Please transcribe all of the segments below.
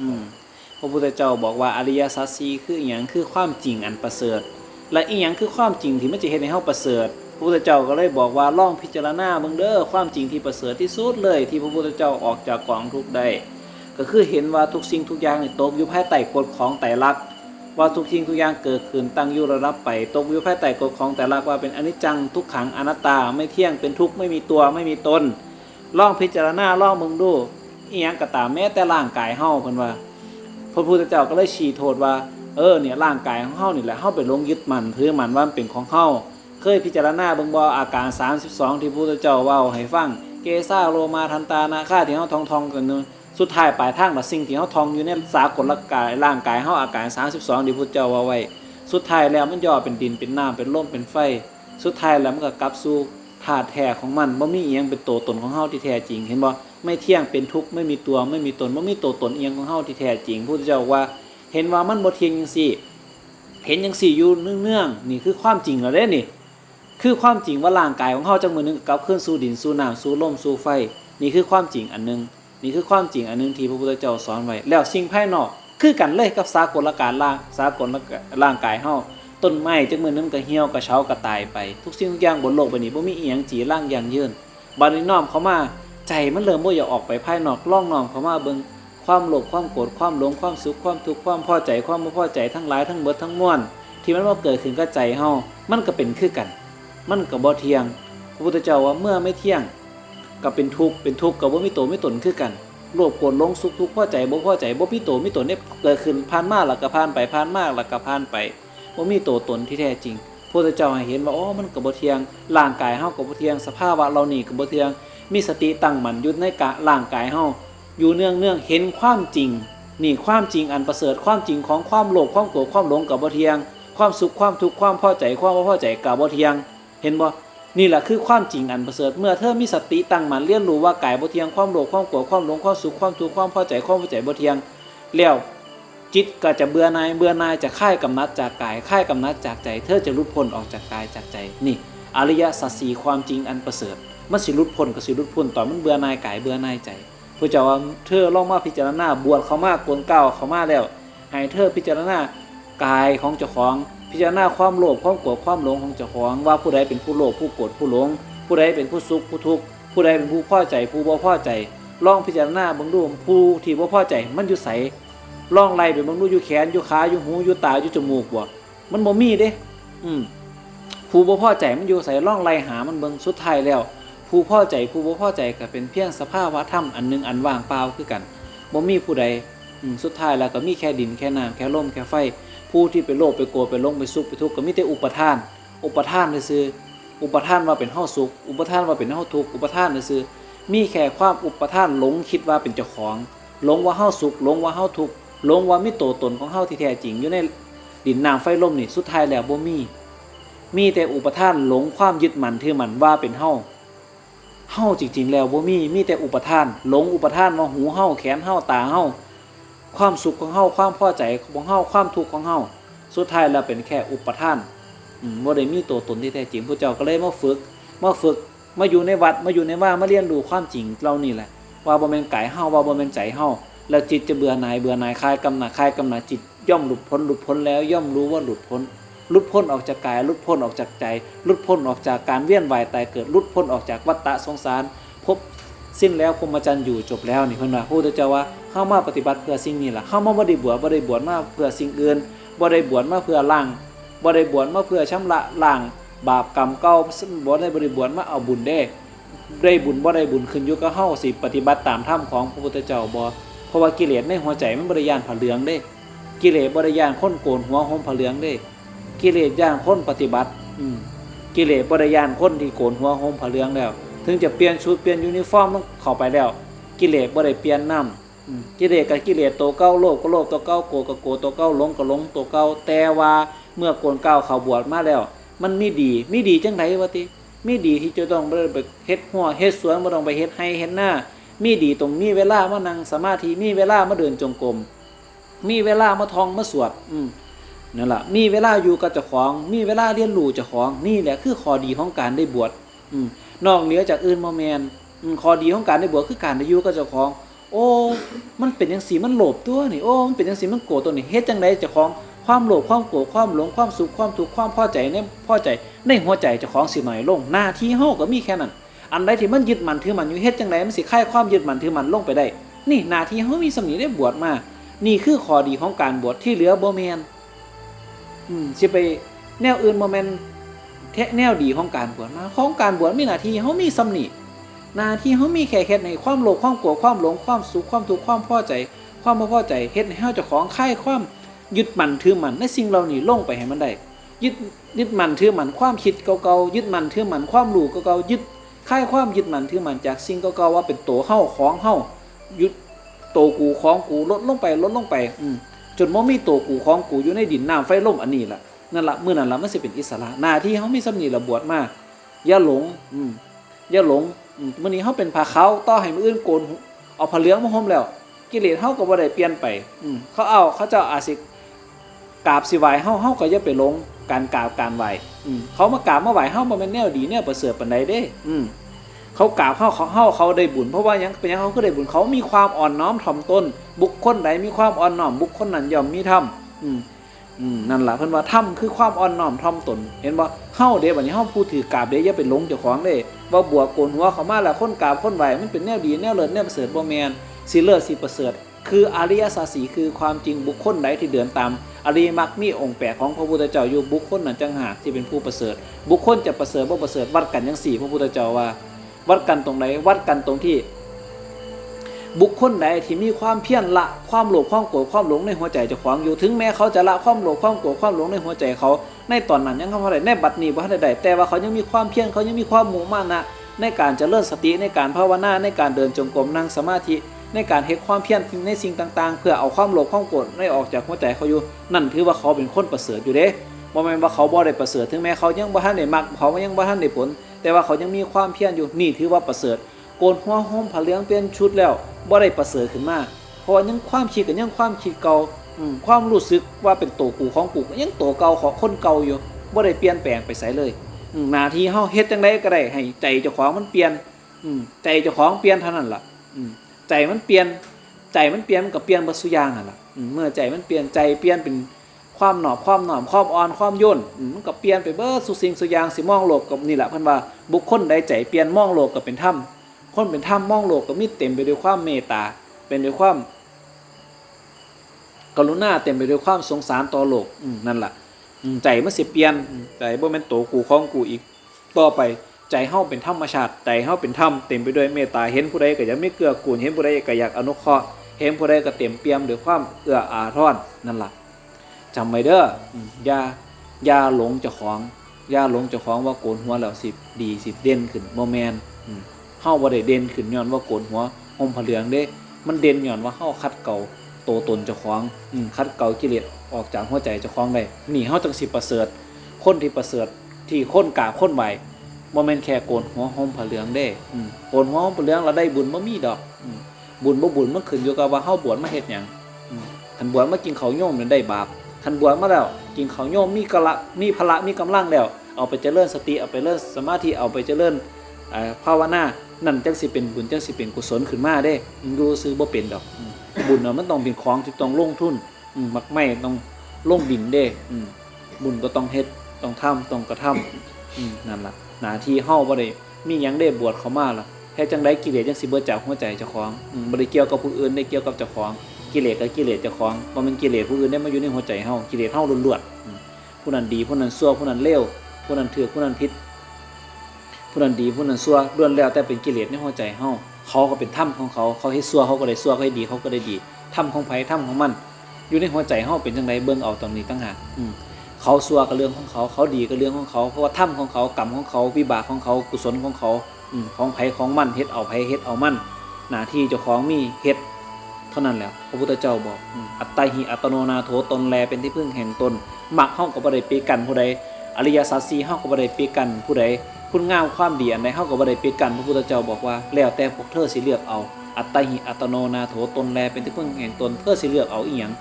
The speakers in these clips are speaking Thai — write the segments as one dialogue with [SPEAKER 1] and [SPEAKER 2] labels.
[SPEAKER 1] อืมพระพุทธเจ้าบอกว่าอริยสัจสี่คืออหยังคือความจริงอันประเสริฐ และอีหยังคือความจริงที่มันจะเฮ็ดให้เฮาประเสริฐพระพุทธเจ้าก็เลยบอกว่าล่องพิจารณาเบิ่งเด้อความจริงที่ประเสริฐที่สุดเลย ที่พระพุทธเจ้าออกจากกองทุกได้ก็คือเห็นว่าทุกสิ่งทุกอย่างตกอยู่ภายใต้กฎของไตรลักษณ์ว่าทุกสิ่งทุกอย่างเกิดขึ้นตั้งอยู่ระดับไปตกอยู่ภายใต้กฎของไตรลักษณ์ว่าเป็นอนิจจังทุกขังอนัตตาไม่เที่ยงเป็นทุกข์ไม่มีตัวไม่มีตนล่องพิจารณาล่องมึงดู อีหยังก็ตามแม้แต่ร่างกายเฮาเพิ่นว่าพระพุทธเจ้าก็เลยชี้โทษว่าเออเนี่ยร่างกายของเฮานี่แหละเฮาไปลงยึดมันถือมันว่ามันเป็นของเฮาเคยพิจารณาเบิ่งบ่อาการ 32 ที่พระพุทธเจ้าเว้าให้ฟังเกซ่าโลมาทันตานาคาที่เฮาทองทองกันนู่นสุดท้ายปลายทางน่ะสิ่งที่เฮาทองอยู่ในสากลกายร่างกายเฮาอาการ 32 ที่พระพุทธเจ้าว่าไว้ สุดท้ายแล้วมันย่อเป็นดินเป็นน้ำเป็นลมเป็นไฟ สุดท้ายแล้วมันก็กลับสู่ธาตุแท้ของมันบ่มีอีหยังเป็นตัวตนของเฮาที่แท้จริงเห็นบ่ ไม่เที่ยงเป็นทุกข์ไม่มีตัวไม่มีตนบ่มีตัวตนเอียงของเฮาที่แท้จริงพระพุทธเจ้าว่า เห็นว่ามันบ่เที่ยงจังซี่ เห็นจังซี่อยู่เนื่องๆนี่คือความจริงแล้วเด้นี่ คือความจริงว่าร่างกายของเฮาจังมือหนึงกับเคลื่อนสู่ดินสู่น้ำสู่ลมสู่ไฟ นี่คือความจริงอันหนึง นี่คือความจริงอันหนึงที่พระพุทธเจ้าสอนไว้แล้วสิ่งภายนอก คือกันเลยกับสากลการร่างสากลร่างกายเฮาต้นไม้จังมือหนึงก็เหี่ยวก็เฉาก็ตายไป ทุกสิ่งทุกอย่างบนโลกใบนี้บ่มีอีหยังจีร่างอย่างยืนบัดนี้น้อมเข้ามา ใจมันเริ่มบ่อยากออกไปภายนอกล่องนอมเข้ามาเบิ่งความโลภความโกรธความหลงความสุขความทุกข์ความพอใจความบ่พอใจทั้งหลายทั้งเบิดทั้งมวลที่มันมาเกิดขึ้นกับใจเฮามันก็เป็นคือกัน มันก็บ่เที่ยง พระพุทธเจ้าว่าเมื่อไม่เที่ยงก็เป็นทุกข์เป็นทุกข์ก็บ่มีตัวมีตนคือกันโลภโกรธหลงสุขทุกข์พอใจบ่พอใจบ่มีตัวมีตนเนี่ยเกิดขึ้นผ่านมาแล้วก็ผ่านไปผ่านมาแล้วก็ผ่านไปบ่มีตัวตนที่แท้จริงพระพุทธเจ้าให้เห็นว่าอ๋อมันก็บ่เที่ยงร่างกายเฮาก็บ่เที่ยง สภาวะเรานี่ก็บ่เที่ยง มีสติตั้งมั่นยู่ในกะร่างกายเฮาอยู่เนื่องเนื่องๆเห็นความจริง นี่ความจริงอันประเสริฐความจริงของความโลภความโกรธความหลงกับบ่เที่ยง ความสุขความทุกข์ความพอใจความบ่พอใจกับบ่เที่ยง เห็นบ่นี่แหละคือความจริงอันประเสริฐเมื่อเธอมีสติตั้งมั่นเรียนรู้ว่ากายบ่เที่ยงความโลภความโกรธความหลงความสุขความทุกข์ความพอใจความพอใจบ่เที่ยง แล้วจิตก็จะเบื่อหน่ายเบื่อหน่ายจะค่ายกำนัดจากกายค่ายกำนัดจากใจ เธอจะหลุดพ้นออกจากกายจากใจ นี่ อริยสัจสีความจริงอันประเสริฐ มันสิหลุดพ้นก็สิหลุดพ้นต่อมันเบื่อนายกายเบื่อนายใจพระเจ้าว่าเธอลองมาพิจารณาบวชเขามากวนเก้าเขามาแล้วให้เธอพิจารณากายของเจ้าของพิจารณาความโลภความโกรธความหลงของเจ้าของ ว่าผู้ใดเป็นผู้โลภผู้โกรธผู้หลง ผู้ใดเป็นผู้สุขผู้ทุกข์ผู้ใดเป็นผู้พ่อใจ ผู้บ่พ่อใจลองพิจารณาบิ่งดูผู้ที่บ่พ่อใจ มันอยู่ไสลองไล่ไปบิ่งดูอยู่แขนอยู่ขาอยู่หูอยู่ตาอยู่จมูกบ่มันบ่มีเด้ อืมผู้บ่พ่อใจมันอยู่ไสลองไล่หามันเบิ่งสุดท้ายแล้ว ผู้พ่อใจผู้บ่พ่อใจก็เป็นเพียงสภาวะธรรมอันหนึงอันว่างเปล่าคือกันบ่มีผู้ใดสุดท้ายแล้วก็มีแค่ดินแค่น้ำแค่ลมแค่ไฟ ผู้ที่ไปโลภไปโกรธไปลงไปสุขไปทุกข์ก็มีแต่อุปทาน อุปทานซื่ออุปทานว่าเป็นเฮาสุข อุปทานว่าเป็นเฮาทุกข์อุปทานซื่อมีแค่ความอุปทานหลงคิดว่าเป็นเจ้าของหลงว่าเฮาสุขหลงว่าเฮาทุกข์หลงว่ามีตัวตนของเฮาที่แท้จริงอยู่ในดินน้ำไฟลมนี่สุดท้ายแล้วบ่มี มีแต่อุปทานหลงความยึดมั่นถือมั่นว่าเป็นเฮา เฮาจริง ๆ แล้วบ่มีมีแต่อุปทาน หลงอุปทานว่าหูเฮาแขนเฮาตาเฮาความสุขของเฮาความพอใจของเฮาความทุกข์ของเฮาสุดท้ายแล้วเป็นแค่อุปทานอืมบ่ได้มีตัวตนที่แท้จริงพระเจ้าก็เลยมาฝึกมาฝึกมาอยู่ในวัดมาอยู่ในว่ามาเรียนรู้ความจริงเหล่านี้แหละ ว่าบ่แม่นกายเฮาว่าบ่แม่นใจเฮาแล้วจิตจะเบื่อหน่ายเบื่อหน่ายคลายกำหนัดคลายกำหนัดจิตย่อมหลุดพ้นหลุดพ้นแล้วย่อมรู้ว่าหลุดพ้น ลุดพ้นออกจากกายหลุดพ้นออกจากใจหลุดพ้นออกจากการเวียนว่ายตายเกิดหลุดพ้นออกจากวัฏฏะสงสาร พบสิ้นแล้วพรหมจรรย์อยู่จบแล้วนี่เพิ่อนว่าพระพุทธเจ้าว่าเข้ามาปฏิบัติเพื่อสิ่งนี้ล่ะเข้ามาบ่ได้บวชบ่ได้บวชมาเพื่อสิ่งอื่นบ่ได้บวชมาเพื่อล้างบ่ได้บวชมาเพื่อชำระล้างบาปกรรมเก่าบ่ได้บ่ได้บวชมาเอาบุญเด้ได้บุญบ่ได้บุญขึ้นอยู่กับเฮาสิปฏิบัติตามธรรมของพระพุทธเจ้าบ่เพราะว่ากิเลสในหัวใจมันบ่ได้ย่านผ้าเหลืองเด้ กิเลสบ่ได้ย่านคนโกนหัวห่มผ้าเหลืองเด้ กิเลสย่านคนปฏิบัติ อืกิเลสบ่ได้ย่านคนที่โกนหัวห่มผาเลืองแล้ว ถึงจะเปลี่ยนชุดเปลี่ยนยูนิฟอร์มต้องเข้าไปแล้ว กิเลสบ่ได้เปลี่ยนน้ำกิเลสกับกิเลสตัวเก่าโลภก็โลภตัวเก่าโกรธก็โกรธตัวเก่าหลงก็หลงตัวเก่าแต่ว่าเมื่อโกนเก่าเขาบวชมาแล้ว มันมีดีมีดีจังไดวะติมีดีที่จะต้องไปเฮ็ดหัวเฮ็ดสวนบ่ต้องไปเฮ็ดไร่เฮ็ดหน้า มีดีตรงมีเวลามานั่งสมาธิมีเวลามาเดินจงกรมมีเวลามาท่องมาสวด อืม นั่นล่ะมีเวลาอยู่กับเจ้าของ มีเวลาเรียนรู้เจ้าของนี่แหละคือข้อดีของการได้บวชนอกเหนือจากอื่นบ่แมนข้อดีของการได้บวชคือการได้อยู่กับเจ้าของ โอ้ มันเป็นจังสีมันโลภตัวนี่โอ้มันเป็นจังสีมันโกรธตัวนี่เฮ็ดจังไดเจ้าของความโลภความโกรธความหลงความสุขความทุกข์ความพอใจในพอใจในหัวใจเจ้าของสิหน่อยลงหน้าที่เฮาก็มีแค่นั้น อันใดที่มันยึดมั่นถือมั่นอยู่เฮ็ดจังไดมันสิคลายความยึดมั่นถือมั่นลงไปได้ นี่หน้าที่เฮามีสำนีได้บวชมา นี่คือข้อดีของการบวชที่เหลือบ่แมน อืมสิไปแนวอื่นบ่แมนแท้แนวดีของการบวชมาของการบวชมีหน้าที่เฮามีสำนีหน้าที่เขามีแค่เฮ็ดในความโลภความโกรธความหลงความสุขความทุกข์ความพอใจ ความบ่พอใจเฮ็ดให้เฮาเจ้าของคลายความยึดมั่นถือมั่นในสิ่งเหล่านี้ลงไปให้มันได้ยึดยึดมั่นถือมั่นความคิดเก่าๆยึดมั่นถือมั่นความรู้เก่าๆยึดคลายความยึดมั่นถือมั่นจากสิ่งเก่าๆว่าเป็นตัวเฮาของเฮายึดตัวกูของกูลดลงไปลดลงไป อืม จนบ่มีตัวกูของกูอยู่ในดินน้ำไฟลมอันนี้ล่ะนั่นล่ะมื้อนั้นละมันสิเป็นอิสระหน้าที่เฮาไมีสำนีระบวชมาอย่าหลงอืมอย่าหลงอืมมื้อนี้เฮาเป็นผ้าขาต่อให้มื้ออื่นโกนเอาผ้าเหลืองมาห่มแล้ว กิเลสเฮาก็บ่ได้เปลี่ยนไปอืมเขาเอาเขาเจ้าอาจสิกราบสิไหวเฮาเฮาก็อย่าไปหลงการกราบการไหวอืมเขามากราบมาไหวเฮาบ่แม่นแนวดีแนวประเสริฐปานใดเด้ อืม เขากราบเฮาเขาเฮาเขาได้บุญเพราะว่ายังเป็นยังเขาก็ได้บุญเขามีความอ่อนน้อมถ่อมตนบุคคลใดมีความอ่อนน้อมบุคคลนั้นย่อมมีธรรมอืมอืมนั่นแหละเพิ่นว่าธรรมคือความอ่อนน้อมถ่อมตน เห็นบ่เฮาเด้บัดนี้เฮาผู้ถือกราบเด้อย่าไปหลงเจ้าของเด้ว่าบวกโกนหัวเขามาแล้วคนกราบคนไหวมันเป็นแนวดีแนวเลิศแนวประเสริฐบ่แมนสิเลิศสิประเสริฐคืออริยสัจสีคือความจริงบุคคลใดที่เดินตามอริยมรรคมีองค์แปดของพระพุทธเจ้าอยู่บุคคลนั้นจังหากที่เป็นผู้ประเสริฐ บุคคลจะประเสริฐบ่ประเสริฐวัดกันจังสี่พระพุทธเจ้าว่า วัดกันตรงไหนวัดกันตรงที่ บุคคลใดที่มีความเพียรละความโลภความโกรธความหลงในหัวใจจะขวางอยู่ถึงแม้เขาจะละความโลภความโกรธความหลงในหัวใจเขา ในตอนนั้นยังเขาบ่ได้ในบัดนี้บ่ทันได้ได้แต่ว่าเขายังมีความเพียรเขายังมีความมุ่งมั่นนะในการจเจริญสติในการภาวนาในการเดินจงกรมนั่งสมาธิในการเฮ็ดความเพียรในสิ่งต่างๆ เพื่อเอาความโลภความโกรธได้ออกจากหัวใจเขาอยู่ นั่นถือว่าเขาเป็นคนประเสริฐอยู่เด้บ่แม่นว่าเขาบ่ได้ประเสริฐถึงแม้เขายังบ่ทันได้มรรคเขายังบ่ทันได้ผล แต่ว่าเขายังมีความเพียรอยู่นี่ถือว่าประเสริฐ โกนหัวห่มผ้าเหลืองเปลี่ยนชุดแล้วบ่ได้ประเสริฐขึ้นมาเพราะว่ายังความคิดก็ยังความคิดเก่าความรู้สึกว่าเป็นตัวกูของกูยังตัวเก่าของคนเก่าอยู่บ่ได้เปลี่ยนแปลงไปไสเลยหน้าที่เฮาเฮ็ดจังไดก็ได้ให้ใจเจ้าของมันเปลี่ยนอืใจเจ้าของเปลี่ยนเท่านั้นล่ะอืใจมันเปลี่ยนใจมันเปลี่ยนมันก็เปลี่ยนบ่ซุอย่างนั่นล่ะเมื่อใจมันเปลี่ยนใจเปลี่ยนเป็น ความหนอบความหนอมความอ่อนความย่นมันก็เปลี่ยนไปเบิดสุสิ่งสุยางสิมองโลกกับนี่แหละเพิ่นว่าบุคคลใดใจเปลี่ยนมองโลกก็เป็นธรรมคนเป็นถ้ำมองโลกก็มีเต็มไปด้วยความเมตตา เป็นด้วยความ กรุณาเต็มไปด้วยความสงสารต่อโลกนั่นแหละอืมใจมันสิเปลี่ยนอืมใจบ่แม่นโตกูของกูอีกต่อไปใจเฮาเป็นธรรมชาติใจเฮาเป็นธรรมเต็มไปด้วยเมตตาเห็นผู้ใดก็อยากมีเกลือกูลเห็นผู้ใดก็อยากอนุเคราะห์เห็นผู้ใดก็เต็มเปี่ยมด้วยความเอื้ออาทรนั่นล่ะ จำไว้เด้ออย่าอย่าหลงเจ้าของอย่าหลงเจ้าของว่าโกนหัวแล้วสิดีสิเด่นขึ้นบ่แมนเฮาบ่ได้เด่นขึ้นย้อนว่าโกนหัวห่มผ้าเหลืองเด้ มันเด่นย้อนว่าเฮาคัดเก่าโตตนเจ้าของอืคัดเก่ากิเลสออกจากหัวใจเจ้าของได้นี่เฮาจังสิประเสริฐ คนที่ประเสริฐที่คนกาบคนไหวบ่แม่นแค่โกนหัวห่มผ้าเหลืองเด้อืโกนหัวห่มผ้าเหลืองแล้วได้บุญบ่มีดอกอืบุญบ่บุญมันขึ้นอยู่กับว่าเฮาบวชมาเฮ็ดหยังอืคันบวชมากินข้าวโยมนี่ได้บาป คันบวชมาแล้ว กินข้าวโยมมีกะละมีพละมีกำลังแล้ว เอาไปเจริญสติเอาไปเจริญสมาธิเอาไปเจริญภาวนานั่นจังสิเป็นบุญจังสิเป็นกุศลขึ้นมาเด้ดูซื้อบ่เป็นดอก บุญเน่ะมันต้องเป็นของที่ต้องลงทุนมักไม่ต้องลงดินเด้บุญก็ต้องเฮ็ดต้องทำต้องกระทำอืมนั่นล่ะหน้าที่เฮาบ่ได้มีหยังได้บวชเขามาล่ะเฮ็ดจังไดกิเลสจังสิเบิดจากหัวใจเจ้าของบ่ได้เกี่ยวกับผู้อื่นได้เกี่ยวกับเจ้าของ กิเลสก็กิเลสเจ้าของบ่แม่นกิเลสผู้อื่นได้มาอยู่ในหัวใจเฮากิเลสเฮาล้วนๆผู้นั้นดีผู้นั้นชั่วผู้นั้นเลวผู้นั้นถูกผู้นั้นผิดผู้นั้นดีผู้นั้นชั่วล้วนแล้วแต่เป็นกิเลสในหัวใจเฮาเขาก็เป็นถ้ำของเขาเขาให้ชั่วเขาก็ได้ชั่วเขาให้ดีเขาก็ได้ดีถ้ำของไผถ้ำของมันอยู่ในหัวใจเฮาเป็นจังไดเบิ่งเอาตรงนี้ตั้งหากเขาชั่วก็เรื่องของเขาเขาดีก็เรื่องของเขาเพราะว่าถ้ำของเขากรรมของเขาวิบากของเขากุศลของเขาของไผของมันเฮ็ดเอาไผเฮ็ดเอามันหน้าที่เจ้าของมีเฮ็ด เท่านั้นแล้วพระพุทธเจ้าบอก อัตตาหิอัตโนนาโถตนแลเป็นที่พึ่งแห่งตนมักเฮาก็บ่ได้ไปกันผู้ใดอริยสัจสี่เฮาก็บ่ได้ไปกันผู้ใดคุณงามความดีอันใดเฮาก็บ่ได้ปิดกันพระพุทธเจ้าบอกว่า แล้วแต่พวกเธอสิเลือกเอา อัตตาหิอัตโนนาโถตนแลเป็นที่พึ่งแห่งตนเธอสิเลือกเอาอีหยัง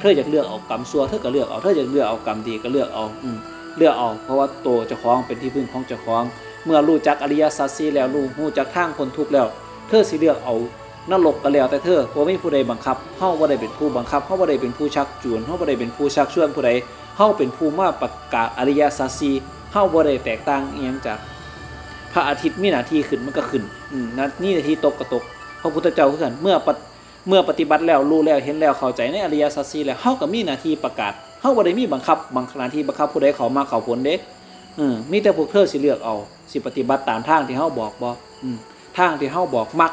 [SPEAKER 1] เธออยากเลือกเอากรรมชั่วเธอก็เลือกเอาเธออยากเลือกเอากรรมดีก็เลือกเอาอืเลือกเอาเพราะว่าตัวเจ้าของเป็นที่พึ่งของเจ้าของ เมื่อรู้จักอริยสัจสีแล้วรู้รู้จักทางพ้นทุกข์แล้ว เธอสิเลือกเอา นรกก็แล้วแต่เธอบ่มีผู้ใดบังคับเฮาบ่ได้เป็นผู้บังคับเฮาบ่ได้เป็นผู้ชักจูงเฮาบ่ได้เป็นผู้ชักชวนผู้ใดเฮาเป็นผู้มาประกาศอริยสัจสีเฮาบ่ได้แตกต่างอีหยังจาก พระอาทิตย์มีหน้าที่ขึ้นมันก็ขึ้นอืมนานี่นาทีตกก็ตกพระพุทธเจ้าคือกันเมื่อเมื่อปฏิบัติแล้วรู้แล้วเห็นแล้วเข้าใจในอริยสัจสีแล้วเฮาก็มีหน้าที่ประกาศเฮาบ่ได้มีบังคับบังหน้าที่บังคับผู้ใดเขามาเขาผลเด้อืมมีแต่พวกเธอสิเลือกเอาสิปฏิบัติตามทางที่เฮาบอกบ่อืมทางที่เฮาบอกมัก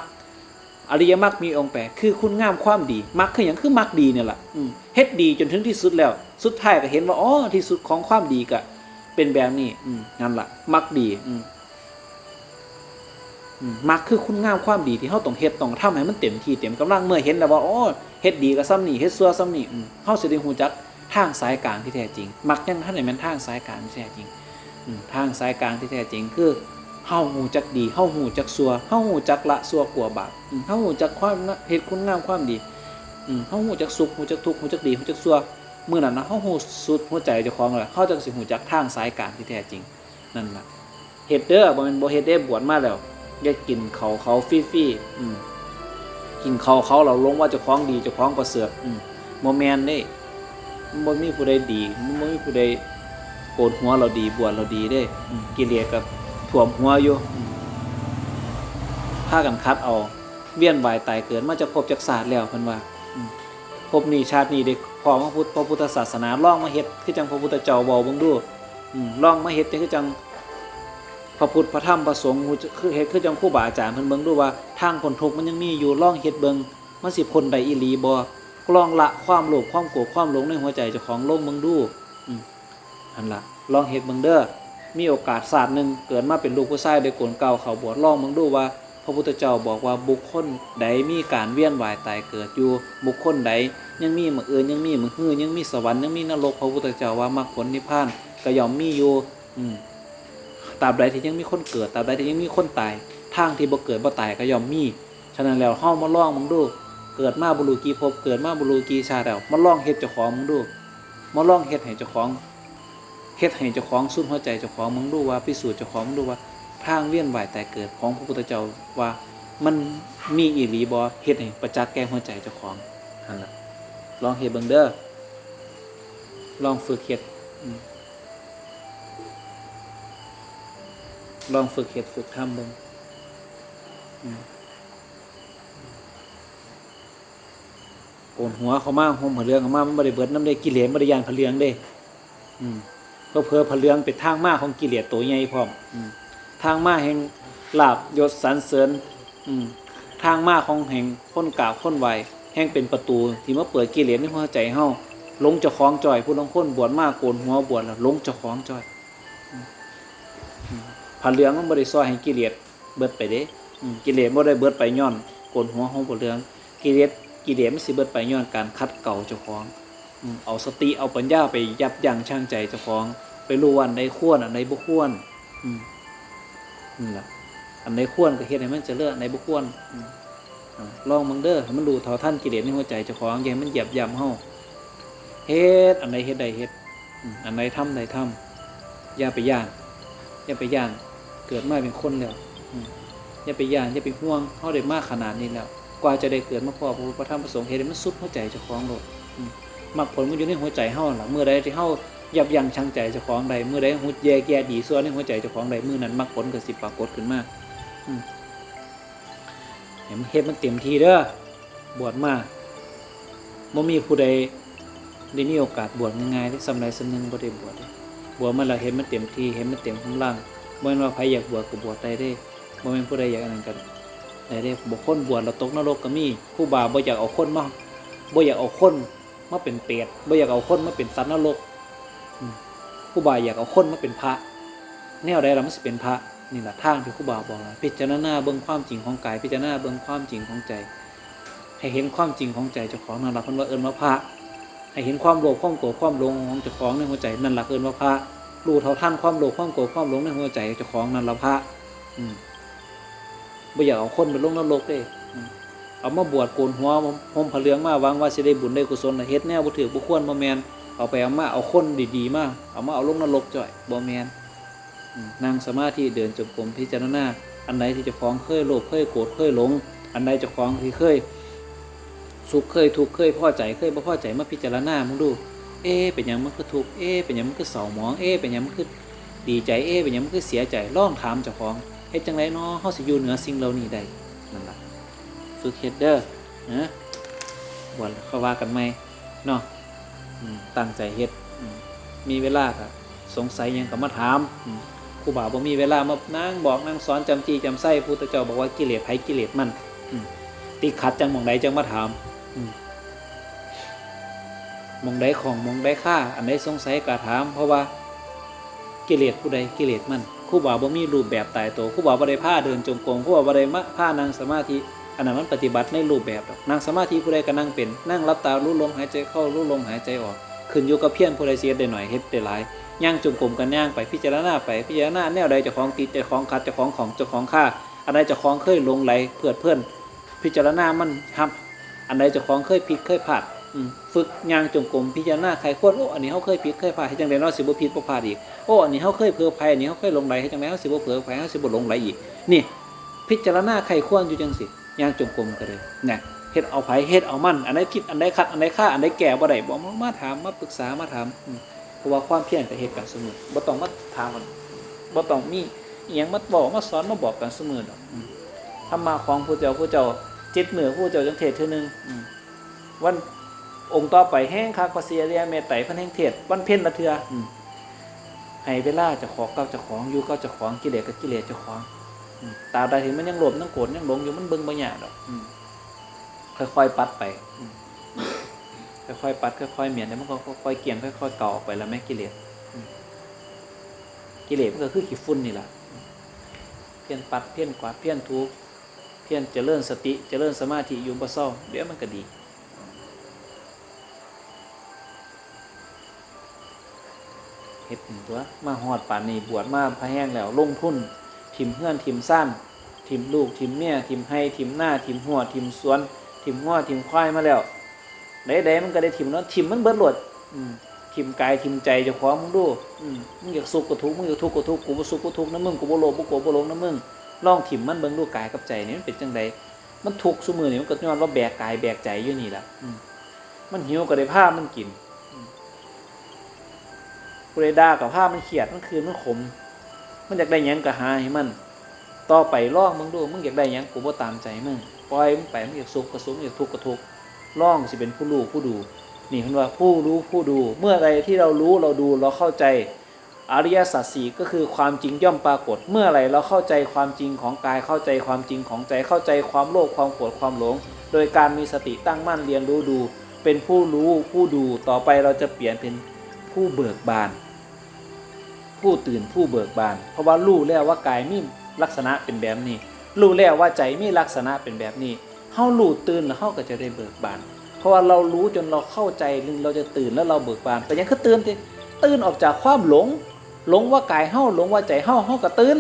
[SPEAKER 1] อริยมรรคมีองค์แปดคือคุณงามความดีมรรคคืออย่างคือมรรคดีเนี่ยแหละเฮ็ดดีจนถึงที่สุดแล้ว สุดท้ายก็เห็นว่าอ๋อที่สุดของความดีก็เป็นแบบนี้นั่นล่ะมรรคดีมรรคคือคุณงามความดีที่เฮาต้องเฮ็ดต้องทำให้มันเต็มที่เต็มกำลังเมื่อเห็นแล้วว่าอ๋อเฮ็ดดีก็ซ้ำนี่เฮ็ดซัวซ้ำนี่อืมเสิได้ฮู้จักทางสายกลางที่แท้จริงมรรคยังท่านได้แม่นทางสายกลางที่แท้จริงทางสายกลางที่แท้จริงคือ เฮาหูจักดีเฮาหูจักซัวเฮาหูจักละซัวกลัวบาปอืมเฮาหูจักความเหตุคุณงามความดีอืมเฮาหูจักสุขหูจักทุกข์หูจักดีหูจักซัวเมื้อนั้นนะเฮาหูสุดหัวใจเจ้าของแล้วเฮาจักสิหูจักทางสายกลางที่แท้จริงนั่นแหละเฮ็ดเด้อบ่แม่นบ่เฮ็ดเด้บวชมาแล้วอย่ากินเขาเขาฟรีๆอืมกินเขาเขาเราลงว่าเจ้าของดีเจ้าของประเสริฐอืมบ่แม่นเด้มันบ่มีผู้ใดดีมันบ่มีผู้ใดโกนหัวเราดีบวชเราดีเด้กิเลสกับ ถ่วมหัวอยู่พากันคัดเอา เวียนวายตายเกิดมาจะพบจากศาสตร์แล้วเพิ่นว่าพบนี้ชาตินี้ได้พอพระพุทธพระพุทธศาสนาล่องมาเฮ็ดคือจังพระพุทธเจ้าเว้าเบิ่งดูล่องมาเฮ็ดคือจังพระพุทธพระธรรมพระสงฆ์คือเฮ็ดคือจังครูบาอาจารย์เพิ่นเบิ่งดูว่าทางพ้นทุกข์มันยังมีอยู่ล่องเฮ็ดเบิ่งมันสิพ้นได้อีหลีบ่ลองละความโลภความโกรธความหลงในหัวใจเจ้าของลงเบิ่งดูอืมอันละลองเฮ็ดเบิ่งเด้อ มีโอกาสศาสตร์หนึ่งเกิดมาเป็นลูกผู้ชายได้โกนเก่าเขาบวชล่องมึงดูว่า พระพุทธเจ้าบอกว่าบุคคลใดมีการเวียนว่ายตายเกิดอยู่ บุคคลใดยังมีมือเอื่นยังมีมือฮื้อยังมีสวรรค์ยังมีนรกพระพุทธเจ้าว่ามรรคผลนิพพานก็ย่อมมีอยู่อืมตราบใดที่ยังมีคนเกิดตราบใดที่ยังมีคนตายทางที่บ่เกิดบ่ตายก็ย่อมมีฉะนั้นแล้วเฮามาล่องมึงดูเกิดมาบุรุกี่ภพเกิดมาบุรุกีชาแล้วมาล่องเฮ็ดเจ้าของมึงดูมาล่องเฮ็ดให้เจ้าของ เฮ็ดให้เจ้าของสุดหัวใจเจ้าของมึงดูว่าพิสูจน์เจ้าของมึงดูว่าทางเวียนว่ายแต่เกิดของพระพุทธเจ้าว่ามันมีอีหลีบ่เฮ็ดให้ประจักษ์แก่หัวใจเจ้าของนั่นแหละลองเฮ็ดเบิ่งเด้อลองฝึกเฮ็ดลองฝึกเฮ็ดฝึกทำเบิ่งโกนหัวเขามาห่มหัวเรืองเขามามันบ่ได้เบิดน้ำได้กิเลสบ่ได้ยานพะเลืองเด้ อืม เพื่อเพื่อพเลืองเป็นทางมาของกิเลสตัวใหญ่พร้อมทางมาแห่งลาบยศสรรเสริญทางมาของแห่งคนกาบคนไหวแห่งเป็นประตู ที่มาเปิดกิเลสในหัวใจเฮาลงเจ้าของจอย ผู้ลางคนบวชมากโกนหัวบวชแล้วลงเจ้าของจอยอืมอืมพะเลืองมันบ่ได้ซอยให้กิเลสเบิดไปเด้กิเลสบ่ได้เบิดไปย้อนโกนหัวของพะเลืองกิเลสกิเลสมันสิเบิดไปย้อนการคัดเก่าเจ้าของ เอาสติเอาปัญญาไปยับยั้งชั่งใจเจ้าของ ไปรู้ว่าอันใดควรอันใดบ่ควรอืมนี่ล่ะอันใดควรก็เฮ็ดให้มันเจริญอันใดบ่ควรลองมึงเด้อให้มันดูเท่าท่านกิเลสในหัวใจเจ้าของอย่ามันเหยียบย่ำเฮาเฮ็ดอันใดเฮ็ดใดเฮ็ดอันใดทำใดทำอย่าไปย่านอย่าไปย่านเกิดมาเป็นคนแล้วอย่าไปย่านอย่าไปห่วงเฮาได้มากขนาดนี้แล้ว กว่าจะได้เกิดมาพอพระพุทธรธรรมพระสงฆ์เฮ็ดให้มันสุดหัวใจเจ้าของโลด มรรคผลมันอยู่ในหัวใจเฮาล่ะเมื่อใดที่เฮายับยั้งชั่งใจเจ้าของใดเมื่อใดหุดแยแก่ดีส่วนในหัวใจเจ้าของใดเมื้อนั้นมรรคผลก็สิปรากฏขึ้นมาอืมให้มันเฮ็ดมันเต็มทีเด้อบวชมาบ่มีผู้ใดได้มีโอกาสบวชง่ายๆที่สำใดสำนึงบ่ได้บวชเด้บวชมาแล้วเห็นมันเต็มทีเห็นมันเต็มกำลังบ่แม่นว่าใครอยากบวชก็บวชได้เด้บ่แม่นผู้ใดอยากอันนั้นก็ได้เด้บ่คนบวชแล้วตกนรกก็มีครูบาบ่อยากเอาคนมาบ่อยากเอาคน มาเป็นเปรตบ่อยากเอาคนมาเป็นสัตว์นรกอืมครูบาอยากเอาคนมาเป็นพระ แนวใดเราไมันสิเป็นพระนี่แหละทางที่ครูบาบอกว่าพิจารณาเบิ่งความจริงของกาย พิจารณาเบิ่งความจริงของใจ ให้เห็นความจริงของใจเจ้าของนั่นล่ะพิ่นว่าเอิ้นว่าพระ ให้เห็นความโลภความโกรธความหลงของเจ้าของในหัวใจนั่นแหละเอิ้นว่าพระรู้เท่าทันความโลภความโกรธความหลงในหัวใจเจ้าของนั่นล่ะพระ อืมบ่อยากเอาคนไปลงนรกเด้อืม เอามาบวชโกนหัวห่มผ้าเหลืองมาวังว่าสิได้บุญได้กุศลเฮ็ดแนวบ่ถือบ่ควรบ่แมนเอาไปเอามาเอาคนดีๆมาเอามาเอาลงนรกจ่อยบ่แมนนั่งสมาธิเดินจงกรมพิจารณาอันไหนที่จะฟ้องเคยโลภเคยโกรธเคยหลง อันใดเจ้าของที่เคยสุขเคยทุกข์เคยพอใจเคยบ่พอใจมาพิจารณามึงดู เอ๊ะเป็นยังมันคือทุกข์เอ๊ะเป็นยังมันคือเศร้าหมองเอ๊ะเป็นยังมันคือดีใจเอ๊ะเป็นยังมันคือเสียใจลองถามเจ้าของเฮ็ดจังไดเนาะเฮาสิอยู่เหนือสิ่งเหล่านี้ได้นั่นแหละ ฝึกเฮ็ดเด้อนะบ่นเขาว่ากันไหมเนาะอืมตั้งใจเฮ็ดมีเวลาก็สงสัยยังก็มาถามครูบาบ่มีเวลามานั่งบอกนั่งสอนจำจี้จำไส้พุทธเจ้าบอกว่ากิเลสไผกิเลสมันติดขัดจังมองใดจังมาถามมองใดของมองใดค่า อันใดสงสัยกาถาม เพราะว่ากิเลสผู้ใดกิเลสมันครูบาบ่มีรูปแบบตายตัวครูบาบ่ได้ผ้าเดินจงกรมครูบาบ่ได้ผ้านั่งสมาธิ อันนั้นมันปฏิบัติในรูปแบบดอกนั่งสมาธิผู้ใดก็นั่งเป็น นั่งรับตารู้ลมหายใจเข้ารู้ลมหายใจออก ขึ้นอยู่กับเพียรผู้ใดเสียได้หน่อยเฮ็ดได้หลายย่างจงกรมกันย่างไปพิจารณาไปพิจารณาแนวใดเจ้าของติดเจ้าของขัดเจ้าของของเจ้าของค่าอันใดเจ้าของเคยลงไหลเพื่อเพื่อนพิจารณามันครับ อันใดเจ้าของเคยผิดเคยพลาดฝึกย่างจงกรมพิจารณาใครควรโอ้อันนี้เขาเคยผิดเคยพลาดให้จังไดเนาสิบ่ผิดบ่พลาดอีกโอ้อันนี้เขาเคยเผลอไปอันนี้เขาเคยลงไหลให้จังไดเขาสิบ่เผลอไปเขาสิบ่หลงไหลอีกนี่ พิจารณาใครควรอยู่จังสิ ย่างจงกรมก็เลยนี่ยเฮ็ดเอาไผเฮ็ดเอามันอันใดผิดอันใดขัดอันใดค่าอันใดแก่บ่ได้บ่มามาถามมาปรึกษามาถามเพราะว่าความเพียรก็เฮ็ดกันเสมอบ่ต้องมาถามกันบ่ต้องมีอีหยังมาบอกมาสอนมาบอกกันเสมอดอกอืมธรรมะของผู้เจ้าผู้เจ้าจิตเหนือผู้เจ้าจังเทศเทื่อนึงวันองค์ต่อไปแห้งคากวาเซียเรียเมตไตพันแห่งเทศวันเพ็ญละเทือให้เวลาจะขอเก้าจะของอยู่เก้าจะของกิเลสกับกิเลสจะของ ตราบใดที่มันยังหลบยังโกรธยังหลงอยู่มันเบิ่งบางอย่างดอกอืมค่อยๆปัดไปอืมค่อยๆปัดค่อยๆเหมียนแล้วมันก็ค่อยๆเกี่ยงค่อยๆเก่าออกไปแล้วแม่กิเลสอืมกิเลสมันก็คือขี้ฝุ่นนี่แหละอืมเพี้ยนปัดเพี้ยนกวาดเพี้ยนทุกเพี้ยนเจริญสติเจริญสมาธิอยู่บ่เศร้าเดี๋ยวมันก็ดีเฮ็ดเป็นตัวมาหอดป่านนี้บวชมาพะแห้งแล้วลงทุน ทิมเฮือนทิมซ่านทิมลูกทิมเมียทิมให้ทิมหน้าทิมหัวทิมสวนทิมง้อทิมควายมาแล้วใดๆมันก็ได้ทิมเนาะทิมมันเบิดโหลดทิมกายทิมใจจ้าของมึงดูมึงอยากสุขก็ทุกมึงอยากทุกข์ก็ทุกข์กูบ่สุขก็ทุกนะมึงกูบ่โลภบ่โกรธบ่หลงนะมึงลองทิมมันเบิ่งดูกายกับใจนี่มันเป็นจังไดมันทุกข์ซุมือนี่มันก็ย้อนว่าแบกกายแบกใจอยู่นี่แหละมันหิวก็ได้ผ้ามันกินผู้ใดด่ากับผ้ามันเขียดมันคืนมันขม มันอยากได้ยังก็หาให้มัน ต่อไปล่องมึงดูมึงอยากได้ยังกูบ่ตามใจมึงปล่อยมึงไปมึงอยากสุขก็สุขมึงอยากทุกข์ก็ทุกข์ล่องสิเป็นผู้รู้ผู้ดู นี่เพิ่นว่าผู้รู้ผู้ดู เมื่อไรที่เรารู้เราดูเราเข้าใจ อริยสัจสี่ก็คือความจริงย่อมปรากฏ เมื่อไรเราเข้าใจความจริงของกายเข้าใจความจริงของใจเข้าใจความโลภความโกรธความหลง โดยการมีสติตั้งมั่นเรียนรู้ดู เป็นผู้รู้ผู้ดูต่อไปเราจะเปลี่ยนเป็นผู้เบิกบาน ผู้ตื่นผู้เบิกบาน เพราะว่ารู้แล้วว่ากายมีลักษณะเป็นแบบนี้ รู้แล้วว่าใจมีลักษณะเป็นแบบนี้เฮารู้ตื่นแล้วเฮาก็จะได้เบิกบาน เพราะว่าเรารู้จนเราเข้าใจนึงเราจะตื่นแล้วเราเบิกบาน แต่ยังคือตื่นที่ตื่นออกจากความหลง หลงว่ากายเฮาหลงว่าใจเฮาเฮาก็ตื่น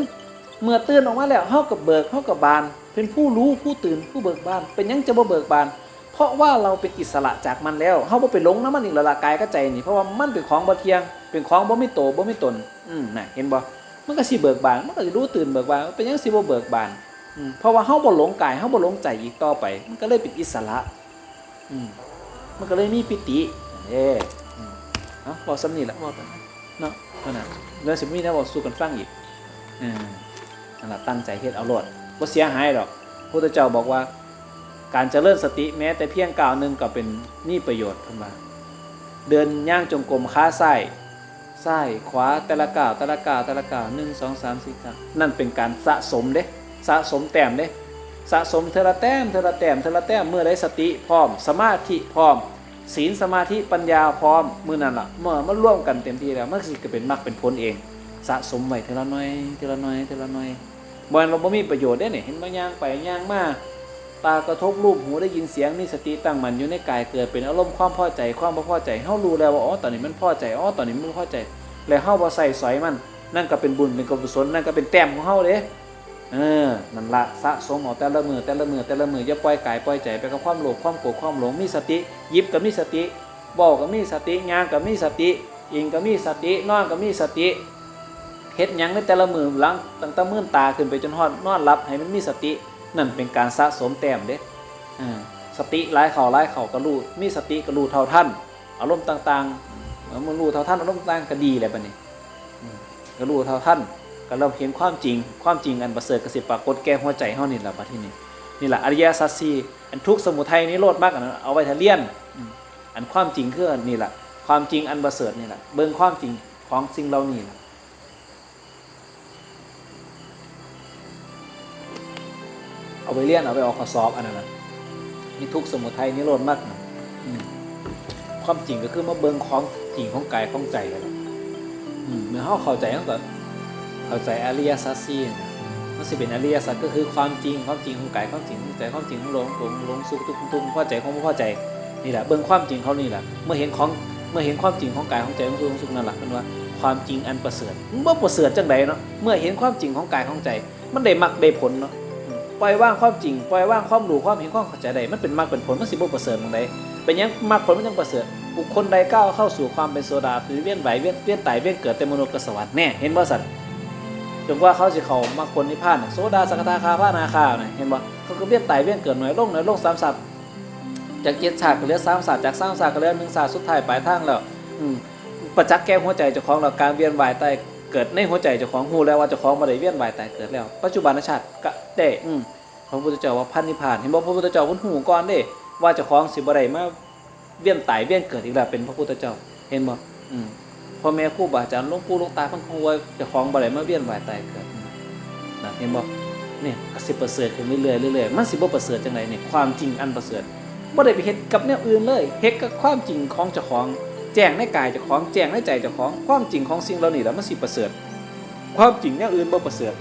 [SPEAKER 1] เมื่อตื่นออกมาแล้วเฮาก็เบิกเฮาก็บาน เป็นผู้รู้ผู้ตื่นผู้เบิกบาน เป็นยังจะบ่เบิกบาน เพราะว่าเราเป็นอิสระจากมันแล้วเฮาบ่ไปหลงน้ำมันอีกละละกายก็ใจนี่เพราะว่ามันเป็นของบ่เที่ยง เป็นของบ่มีโตบ่มีตน อืมน่ะเห็นบ่มันก็สิเบิกบานมันก็สิรู้ตื่นเบิกบานเป็นยังสิบ่เบิกบานอืมเพราะว่าเฮาบ่หลงกายเฮาบ่หลงใจอีกต่อไป มันก็เลยเป็นอิสระ อืมมันก็เลยมีปิติเด้อืมเอ้าบอกซ้ำนี่ละบอกนะเนาะเท่านั้นแล้วสิมีแนวบอกสู้กันฟังอีกอืมนั่นล่ะตั้งใจเฮ็ดเอาโลดบ่เสียหายดอกพระพุทธเจ้าบอกว่าการเจริญสติแม้แต่เพียงก้าวหนึงก็เป็นมีประโยชน์เพิ่นว่าเดินย่างจงกรมขาซ้าย ซ้ายขวาแต่ละก้าวแต่ละก้าวแต่ละก้าว1 2 3 4ก้าวนั่นเป็นการสะสมเด้สะสมแต้มเด้สะสมเทอละแต้มเทอละแต้มเทอละแต้มเมื่อได้สติพร้อม สมาธิพร้อม ศีลสมาธิปัญญาพร้อมมือนั่นล่ะเมื่อมันร่วมกันเต็มที่แล้วมันสิก็เป็นมรรคเป็นผลเอง สะสมไว้เทอละน้อยเทอละน้อยเทอละน้อยบ่งั้นเราบ่มีประโยชน์ได้เนี่ยเห็นบ่ย่างไปย่างมา ตากระทบรูปหูได้ยินเสียงมีสติตั้งมันอยู่ในกายเกิดเป็นอารมณ์ความพอใจความบ่พอใจเฮารู้แล้วว่าอ๋อตอนนี้มันพอใจอ๋อตอนนี้มันบ่พอใจ แล้วเฮาบ่ใส่สอยมัน นั่นก็เป็นบุญเป็นกุศลนั่นก็เป็นแต้มของเฮาเด้เออนั่นละสะสมเอาแต่ละมือแต่ละมือแต่ละมืออย่าปล่อยกายปล่อยใจไปกับความโลภความโกรธความหลงมีสติ ยิบก็มีสติบอกก็มีสติงานก็มีสติอิงก็มีสตินอนก็มีสติเฮ็ดยังในแต่ละมือหลังตั้งแต่มื่นตาขึ้นไปจนฮอดนอนหลับให้มันมีสติ นั่นเป็นการสะสมแต้มเด้อ่าสติร้ายเข่าร้ายเข่าก็รู้มีสติก็รู้เท่าท่านอารมณ์ต่างๆเมื่อมันรู้เท่าท่านอารมณ์ต่างก็ดีแหละบัดนี้อืมก็รู้เท่าท่านก็เริ่มเห็นความจริงความจริงอันประเสริฐกระสิปรากฏแก่หัวใจเฮานี่แหละบัดที่นี่นี่แหละอริยสัจสี่อันทุกสมุทัยนิโรธมากอันนั้นเอาไว้ทะเลียนอันความจริงคืออันนี่แหละความจริงอันประเสริฐนี่แหละเบิ่งความจริงของสิ่งเหล่านี้ล่ะ เอาไปเรียนเอาไปออกข้อสอบอันนั้นนะนี่ทุกสมุทัยนิโรธมากนะความจริงก็คือมาเบิงของจริงของกายของใจกันล่ะอืมเมื่อเขาเข้าใจตั้งแต่เข้าใจอริยสัจสี่นะมันสิเป็นอริยสัจก็คือความจริงความจริงของกายความจริงของใจความจริงของหลงหลงหลงสุขทุกข์ทุกข์พอใจของไม่พอใจนี่แหละเบิ่งความจริงเขานี่แหละเมื่อเห็นของเมื่อเห็นความจริงของกายของใจของสุขของสุขนั่นแหละเป็นว่าความจริงอันประเสริฐเมันบ่ประเสริฐจังใดเนาะเมื่อเห็นความจริงของกายของใจ มันได้มักได้ผลเนาะ ปล่อยว่างความจริงปล่อยว่างความรู้ความเห็นความเข้าใจใดมันเป็นมรรคเป็นผลมันสิบ่ประเสริฐตรงใดเป็นยังมรรคผลมันจังประเสริฐบุคคลใดก้าวเข้าสู่ความเป็นโซดาหรือเวียนไหวเวียนเวียนตายเวียนเกิดเต็มมนุษย์กัสวรรค์แน่เห็นบ่สัตว์จนว่าเขาสิเขามรรคผลนิพพานโซดาสกทาคาพระนาคาน่ะเห็นบ่เขาก็เวียนตายเวียนเกิดหน่อยลงหน่อยลงสามสัตว์จากเจ็ดชาติก็เหลือสามศาสตร์จากสามศาสตร์ก็เหลือหนึ่งศาสตร์สุดท้ายปลายทางแล้วอืมประจักษ์แก้หัวใจเจ้าของแล้วการเวียนว่ายตาย เกิดในหัวใจเจ้าของฮู้แล้วว่าเจ้าของบ่ได้เวียนว่ายตายเกิดแล้ว ปัจจุบันชาติก็ได้อืมพระพุทธเจ้าว่าพันนิพพานเห็นบอกพระพุทธเจ้าเพิ่นหูก่อนเด้ ว่าเจ้าของสิบ่ได้มาเวียนตายเวียนเกิดอีกแล้วเป็นพระพุทธเจ้าเห็นบ่อืมพ่อแม่ครูบาอาจารย์หลวงปู่หลวงตาเพิ่นคงว่าเจ้าของบ่ได้มาเวียนว่ายตายเกิดอืมนะเห็นบ่เนี่ยก็สิประเสริฐขึ้นเรื่อยๆเรื่อยๆมันสิบ่ประเสริฐจังไดเนี่ยความจริงอันประเสริฐบ่ได้ไปเฮ็ดกับแนวอื่นเลยเฮ็ดกับความจริงของเจ้าของ แจ้งในกายเจ้าของแจ้งในใจเจ้าของความจริงของสิ่งเหล่านี้แล้วมันสิประเสริฐ ความจริงแนวอื่นบ่ประเสริฐ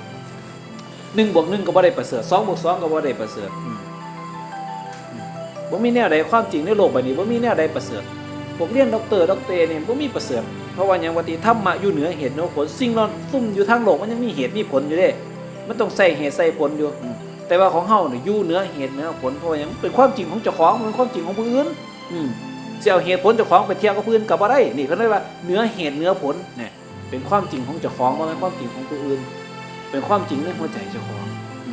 [SPEAKER 1] หนึ่งบวกหนึ่งก็บ่ได้ประเสริฐสองบวกสองก็บ่ได้ประเสริฐอืมอืมบ่มีแนวใดความจริงในโลกใบนี้บ่มีแนวใดประเสริฐพวกเรียนด็อกเตอร์ด็อกเตอร์เนี่ยบ่มีประเสริฐเพราะว่าหยังว่าติธรรมะอยู่เหนือเหตุเหนือผลสิ่งนั้นซุ่มอยู่ทางโลกมันยังมีเหตุมีผลอยู่เด้มันต้องใส่เหตุใส่ผลอยู่แต่ว่าของเฮาเนี่ยอยู่เหนือเหตุเหนือผลเพราะว่ายังเป็นความจริงของเจ้าของมันเป็นความจริงของผู้อื่น อืม สิเอาเหตุผลเจ้าของไปเที่ยบกับผู้อื่นก็บ่ได้นี่เพิ่นเรียกว่าเหนือเหตุเหนือผลเนี่ยเป็นความจริงของเจ้าของบ่แม่นความจริงของผู้อื่น เป็นความจริงในหัวใจเจ้าของ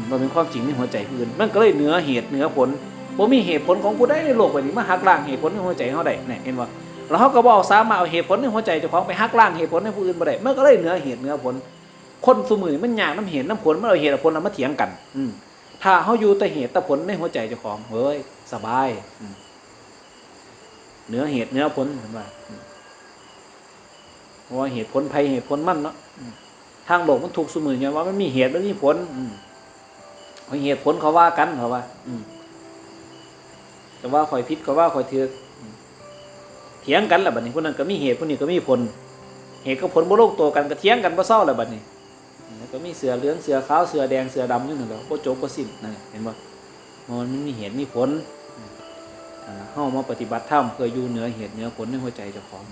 [SPEAKER 1] มันเป็นความจริงในหัวใจผู้อื่น มันก็เลยเหนือเหตุเหนือผลบ่มีเหตุผลของผู้ใดในโลกใบนี้มาหักล้างเหตุผลในหัวใจเฮาได้เนี่ยเห็นบ่แล้วเฮาก็บ่สามารถเอาเหตุผลในหัวใจเจ้าของไปหักล้างเหตุผลในผู้อื่นบ่ได้มันก็เลยเหนือเหตุเหนือผล คนซุมื้อนี้มันยากน้ำเหตุน้ำผลมันเอาเหตุเอาผลเอามาเถียงกัน อืถ้าเฮาอยู่แต่เหตุแต่ผลในหัวใจเจ้าของเฮ้ยสบายอื เหนือเหตุเหนือผลเห็นบ่อืมเพราะว่าเหตุผลภัยเหตุผลมั่นเนาะทางโลกมันถูกซุมื้อเนี่ยว่ามันมีเหตุมันมีผลอืมเขาเหตุผลเขาว่ากันเขาว่า อืมแต่ว่าคอยพิษก็ว่าคอยเถือกอืมเถียงกันแหละบัดนี้คนนั้นก็มีเหตุคนนี้ก็มีผล เหตุกับผลบ่โลงตัวกันก็เถียงกันบ่เศร้าแหละบัดนี้แล้วก็มีเสือเหลืองเสือขาวเสือแดงเสือดำอยู่นั่นแหละบ่จบบ่สิ้นนั่นเห็นบ่มันมีเหตุมีผล เข้ามาปฏิบัติธรรมเพื่ออยู่เหนือเหตุเหนือผลในหัวใจเจ้าของ